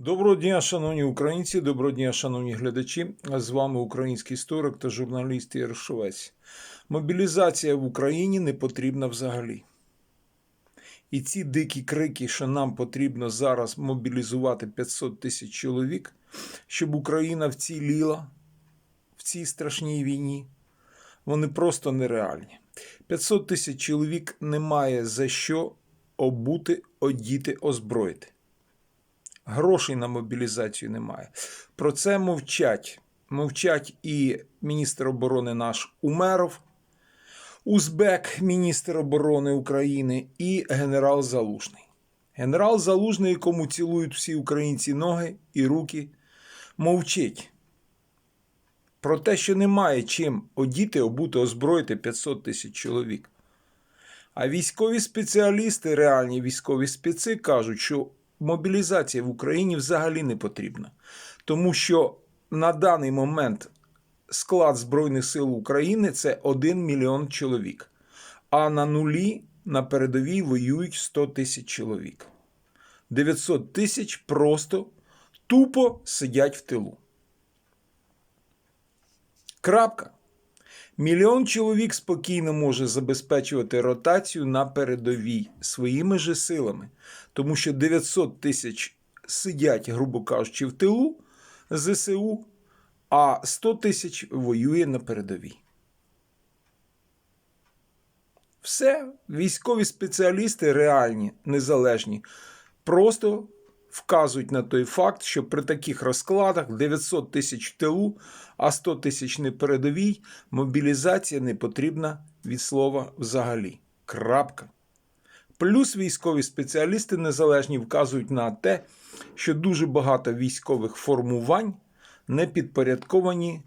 Доброго дня, шановні українці, доброго дня, шановні глядачі. З вами український історик та журналіст Ігор Шовець. Мобілізація в Україні не потрібна взагалі. І ці дикі крики, що нам потрібно зараз мобілізувати 500 тисяч чоловік, щоб Україна вціліла в цій страшній війні, вони просто нереальні. 500 тисяч чоловік немає за що обути, одіти, озброїти. Грошей на мобілізацію немає. Про це мовчать. Мовчать і міністр оборони наш Умеров, Узбек, міністр оборони України, і генерал Залужний. Генерал Залужний, якому цілують всі українці ноги і руки, мовчить про те, що немає чим одіти, обути, озброїти 500 тисяч чоловік. А військові спеціалісти, реальні військові спеці кажуть, що мобілізація в Україні взагалі не потрібна. Тому що на даний момент склад Збройних сил України це 1 мільйон чоловік. А на нулі на передовій воюють 100 тисяч чоловік. 900 тисяч просто тупо сидять в тилу. Крапка. Мільйон чоловік спокійно може забезпечувати ротацію на передовій своїми же силами, тому що 900 тисяч сидять, грубо кажучи, в тилу ЗСУ, а 100 тисяч воює на передовій. Все, військові спеціалісти реальні, незалежні, просто вказують на той факт, що при таких розкладах 900 тисяч в тилу, а 100 тисяч не передовій, мобілізація не потрібна від слова взагалі. Крапка. Плюс військові спеціалісти незалежні вказують на те, що дуже багато військових формувань не підпорядковані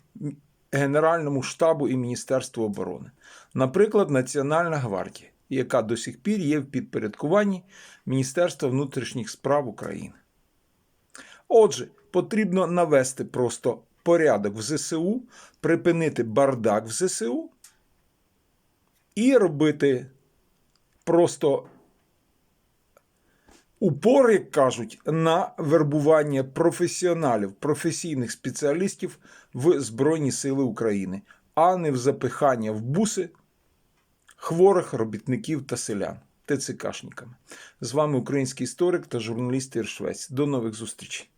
Генеральному штабу і Міністерству оборони. Наприклад, Національна гвардія, яка до сих пір є в підпорядкуванні Міністерства внутрішніх справ України. Отже, потрібно навести просто порядок в ЗСУ, припинити бардак в ЗСУ і робити просто упор, як кажуть, на вербування професіоналів, професійних спеціалістів в Збройні Сили України, а не в запихання в буси хворих робітників та селян. ТЦКшниками. З вами український історик та журналіст Іршвець. До нових зустрічей.